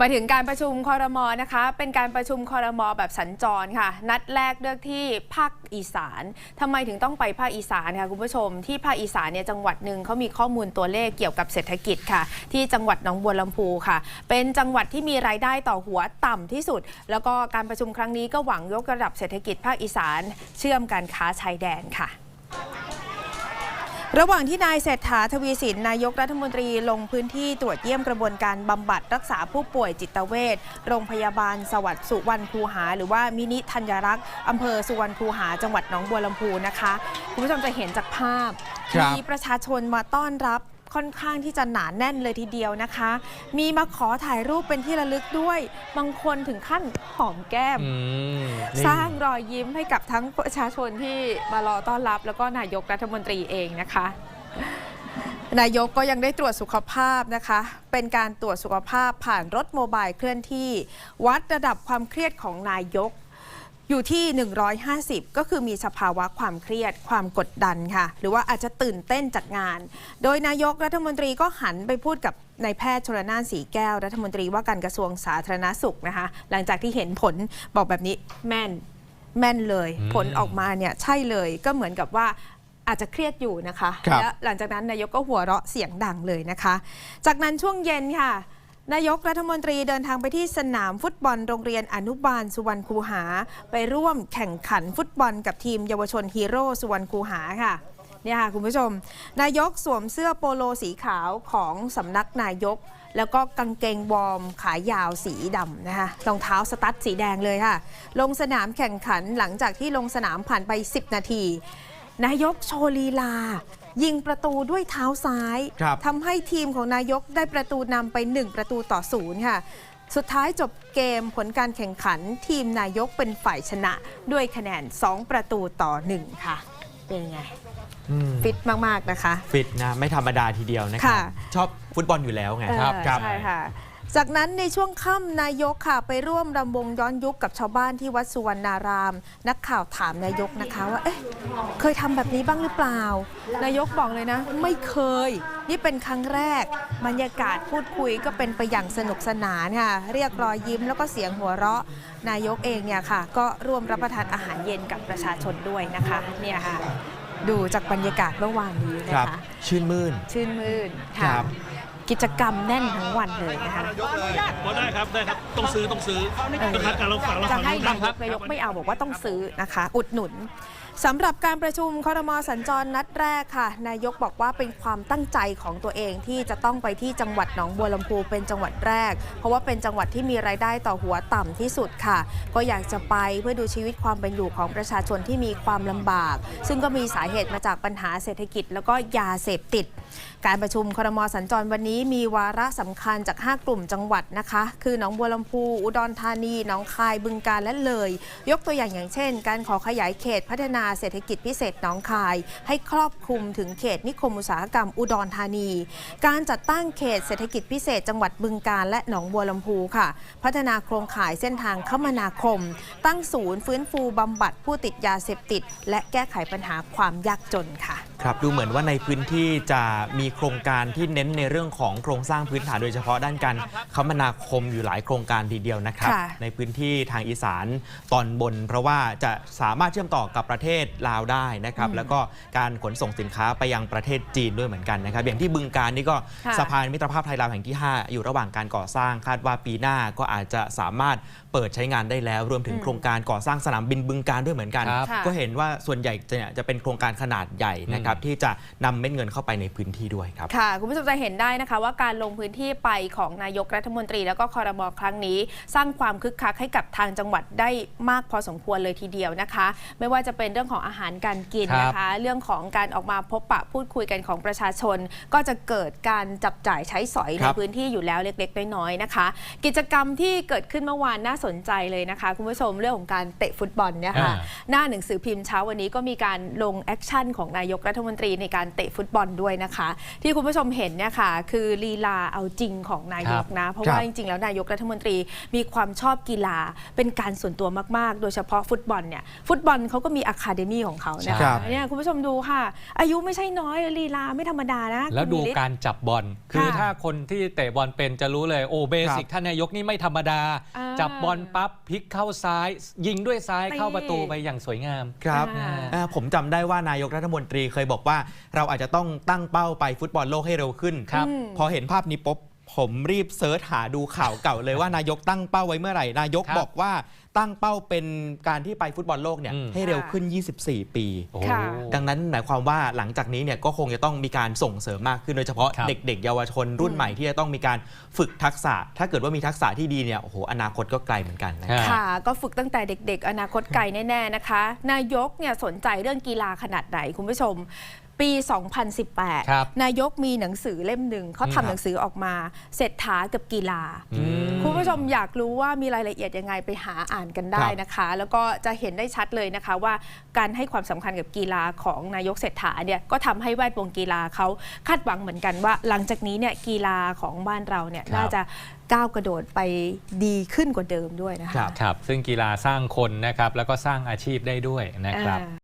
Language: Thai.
มาถึงการประชุมคอรมอนะคะ เป็นการประชุมคอรมอแบบสัญจรค่ะ นัดแรกเลือกที่ภาคอีสานทำไมถึงต้องไปภาคอีสานคะคุณผู้ชม ที่ภาคอีสานเนี่ยจังหวัดหนึ่งเขามีข้อมูลตัวเลขเกี่ยวกับเศรษฐกิจค่ะ ที่จังหวัดหนองบัวลำพูค่ะ เป็นจังหวัดที่มีรายได้ต่อหัวต่ำที่สุด แล้วก็การประชุมครั้งนี้ก็หวังยกระดับเศรษฐกิจภาคอีสาน เชื่อมการค้าชายแดนค่ะ ระหว่างที่นายเศรษฐาทวีสินนายกรัฐมนตรีลงพื้นที่ตรวจเยี่ยมกระบวนการบำบัดรักษาผู้ป่วยจิตเวชโรงพยาบาลสวัสดิ์สุวรรณคูหา หรือว่ามินิธัญรักษ์อำเภอสุวรรณคูหา จังหวัดหนองบัวลำพูนะคะ คุณผู้ชมจะเห็นจากภาพครับมีประชาชนมาต้อนรับ ค่อนข้างที่จะหนาแน่นเลยทีเดียวนะคะ มีมาขอถ่ายรูปเป็นที่ระลึกด้วย บางคนถึงขั้นหอมแก้มอืมนี่สร้างรอยยิ้มให้กับทั้งประชาชนที่มารอต้อนรับ แล้วก็นายกรัฐมนตรีเองนะคะ นายกก็ยังได้ตรวจสุขภาพนะคะ เป็นการตรวจสุขภาพผ่านรถโมบายเคลื่อนที่ วัดระดับความเครียดของนายก อยู่ที่ 150 ก็คือมีสภาวะความเครียดความกดดันค่ะ หรือว่าอาจจะตื่นเต้นจากงาน โดยนายกรัฐมนตรีก็หันไปพูดกับนายแพทย์ชลนานสีแก้วรัฐมนตรีว่าการกระทรวงสาธารณสุขนะคะ หลังจากที่เห็นผลบอกแบบนี้แม่นแม่นเลยอืมผลออกมาเนี่ยใช่เลยก็เหมือนกับว่าอาจจะเครียดอยู่นะคะครับและหลังจากนั้นนายกก็หัวเราะเสียงดังเลยนะคะ จากนั้นช่วงเย็นค่ะ นายกรัฐมนตรีเดินทางไปที่สนามฟุตบอลโรงเรียนอนุบาลสุวรรณคูหา ไปร่วมแข่งขันฟุตบอลกับทีมเยาวชนฮีโร่สุวรรณคูหาค่ะเนี่ยค่ะคุณผู้ชม นายกสวมเสื้อโปโลสีขาวของสำนักนายก แล้วก็กางเกงวอร์มขายาวสีดำนะคะรองเท้าสตั๊ดสีแดงเลยค่ะ ลงสนามแข่งขันหลังจากที่ลงสนามผ่านไป 10 นาที นายกโชว์ลีลา ยิงประตูด้วยเท้าซ้ายครับทำให้ทีมของนายกได้ประตูนำไป 1 ประตูต่อศูนย์ค่ะ สุดท้ายจบเกมผลการแข่งขันทีมนายกเป็นฝ่ายชนะ ด้วยคะแนน 2 ประตูต่อ 1 ค่ะ เป็นไงอืมฟิตมาก ๆ นะคะ ฟิตนะ ไม่ธรรมดาทีเดียวนะครัค่ะชอบฟุตบอลอยู่แล้วไงเออครับใช่ค่ะ จากนั้นในช่วงค่ำนายกค่ะไปร่วมรำวงย้อนยุคกับชาวบ้านที่วัดสุวรรณาราม นักข่าวถามนายกนะคะว่าเอ๊ะเคยทำแบบนี้บ้างหรือเปล่า นายกบอกเลยนะ ไม่เคย นี่เป็นครั้งแรก บรรยากาศพูดคุยก็เป็นไปอย่างสนุกสนานค่ะ เรียกรอยยิ้มแล้วก็เสียงหัวเราะ นายกเองเนี่ยค่ะ ก็ร่วมรับประทานอาหารเย็นกับประชาชนด้วยนะคะเนี่ยค่ะดูจากบรรยากาศเมื่อวานนี้คนะรับคะชื่นมื่น ชื่นมื่นคค่ะรับ กิจกรรมแน่นทั้งวันเลยนะคะพอได้ครับได้ครับต้องซื้อต้องซื้อเออต้องคัดการลองฟังลองจะฟังให้ดูนายครักนายกไม่เอาบอกว่าต้องซื้อนะคะ อุดหนุนสำหรับการประชุมคอรมอสัญจรนัดแรกค่ะ นายกบอกว่าเป็นความตั้งใจของตัวเองที่จะต้องไปที่จังหวัดหนองบัวลำพูเป็นจังหวัดแรก เพราะว่าเป็นจังหวัดที่มีรายได้ต่อหัวต่ำที่สุดค่ะ ก็อยากจะไปเพื่อดูชีวิตความเป็นอยู่ของประชาชนที่มีความลำบาก ซึ่งก็มีสาเหตุมาจากปัญหาเศรษฐกิจ แล้วก็ยาเสพติด การประชุมครมสัญจรวันนี้มีวาระสำคัญจาก 5 กลุ่มจังหวัดนะคะ คือหนองบัวลำพู อุดรธานีหนองคายบึงกาฬและเลย ยกตัวอย่างอย่างเช่น การขอขยายเขตพัฒนาเศรษฐกิจพิเศษหนองคาย ให้ครอบคลุมถึงเขตนิคมอุตสาหกรรมอุดรธานี การจัดตั้งเขตเศรษฐกิจพิเศษ จังหวัดบึงกาฬและหนองบัวลำพูค่ะ พัฒนาโครงข่ายเส้นทางคมนาคม ตั้งศูนย์ฟื้นฟูบำบัดผู้ติดยาเสพติด และแก้ไขปัญหาความยากจนค่ะ ครับดูเหมือนว่าในพื้นที่จะมีโครงการที่เน้นในเรื่องของโครงสร้างพื้นฐานโดยเฉพาะด้านการคมนาคมอยู่หลายโครงการทีเดียวนะครับค่ะในพื้นที่ทางอีสานตอนบน เพราะว่าจะสามารถเชื่อมต่อกับประเทศลาวได้นะครับ แล้วก็การขนส่งสินค้าไปยังประเทศจีนด้วยเหมือนกันนะครับ อย่างที่บึงการนี่ก็ค่ะสะพานมิตรภาพไทยลาวแห่งที่ 5 อยู่ระหว่างการก่อสร้างคาดว่าปีหน้าก็อาจจะสามารถเปิดใช้งานได้แล้ว รวมถึงอืมโครงการก่อสร้างสนามบินบึงการด้วยเหมือนกันครับค่ะก็เห็นว่าส่วนใหญ่จะเนี่ยจะเป็นโครงการขนาดใหญ่นะครับที่จะนำเม็ดเงินเข้าไปในพื้นที่ด้วยครับค่ะ คุณผู้ชมจะเห็นได้นะคะว่าการลงพื้นที่ไปของนายกรัฐมนตรี แล้วก็คอรมอครั้งนี้ สร้างความคึกคักให้กับทางจังหวัดได้มากพอสมควรเลยทีเดียวนะคะ ไม่ว่าจะเป็นเรื่องของอาหารการกินนะคะ เรื่องของการออกมาพบปะพูดคุยกันของประชาชน ก็จะเกิดการจับจ่ายใช้สอยในครับพื้นที่อยู่แล้วเล็กๆ น้อยๆนะคะ กิจกรรมที่เกิดขึ้นเมื่อวานน่าสนใจเลยนะคะ คุณผู้ชมเรื่องของการเตะฟุตบอลเนี่ยค่ะอ่าหน้าหนังสือพิมพ์เช้าวันนี้ก็มีการลงแอคชั่นของนายกรัฐมนตรีในการเตะฟุตบอลด้วยนะคะ ที่คุณผู้ชมเห็นเนี่ยค่ะคือลีลาเอาจริงของนายกนะ เพราะว่าครับจริงๆ แล้วนายกรัฐมนตรีมีความชอบกีฬาเป็นการส่วนตัวมากๆ โดยเฉพาะฟุตบอลเนี่ยฟุตบอลเขาก็มีอะคาเดมี่ของเขานะครัคะบเนี่ยคุณผู้ชมดูค่ะ อายุไม่ใช่น้อยลีลาไม่ธรรมดานะแล้วดูคุณวิริศการจับบอลคือค่ะถ้าคนที่เตะบอลเป็นจะรู้เลยโอ้เบสิกครับท่านนายกนี่ไม่ธรรมดาอ่าจับบอลปั๊บพลิกเข้าซ้าย ยิงด้วยซ้ายนี่เข้าประตูไปอย่างสวยงามครับอ่าอ่าผมจำได้ว่านายกรัฐมนตรีเคยบอกว่าเราอาจจะต้องตั้งเป้าไปฟุตบอลโลกให้เร็วขึ้นครับพอเห็นภาพนี้ปุ๊บ ผมรีบเซิร์ชหาดูข่าวเก่าเลยว่านายกตั้งเป้าไว้เมื่อไหร่ นายกครับบอกว่าตั้งเป้าเป็นการที่ไปฟุตบอลโลกเนี่ยอืม ให้เร็วขึ้น 24 ปี โอ้ ค่ะ ดังนั้นหมายความว่าหลังจากนี้เนี่ยก็คงจะต้องมีการส่งเสริมมากขึ้นโดยเฉพาะครับเด็ก ๆ เยาวชนรุ่นใหม่ที่จะต้องมีการฝึกทักษะ ถ้าเกิดว่ามีทักษะที่ดีเนี่ยโอ้โหอนาคตก็ไกลเหมือนกันนะ ครับอ่าค่ะ ก็ฝึกตั้งแต่เด็ก ๆ อนาคตไกลแน่ ๆ นะคะ นายกเนี่ยสนใจเรื่องกีฬาขนาดไหนคุณผู้ชม ปี 2018ครับนายกมีหนังสือเล่มหนึ่งเขาอืมทำหนังสือออกมาเศรษฐากับกีฬาอืมคุณผู้ชมอยากรู้ว่ามีรายละเอียดยังไงไปหาอ่านกันได้นะคะ แล้วก็จะเห็นได้ชัดเลยนะคะว่าการให้ความสำคัญกับกีฬาของนายกเศรษฐาเนี่ยก็ทำให้แวดวงกีฬาเขาคาดหวังเหมือนกันว่า หลังจากนี้เนี่ยกีฬาของบ้านเราเนี่ยครับน่าจะก้าวกระโดดไปดีขึ้นกว่าเดิมด้วยนะคะครับครับ ซึ่งกีฬาสร้างคนนะครับแล้วก็สร้างอาชีพได้ด้วยนะครับอ่า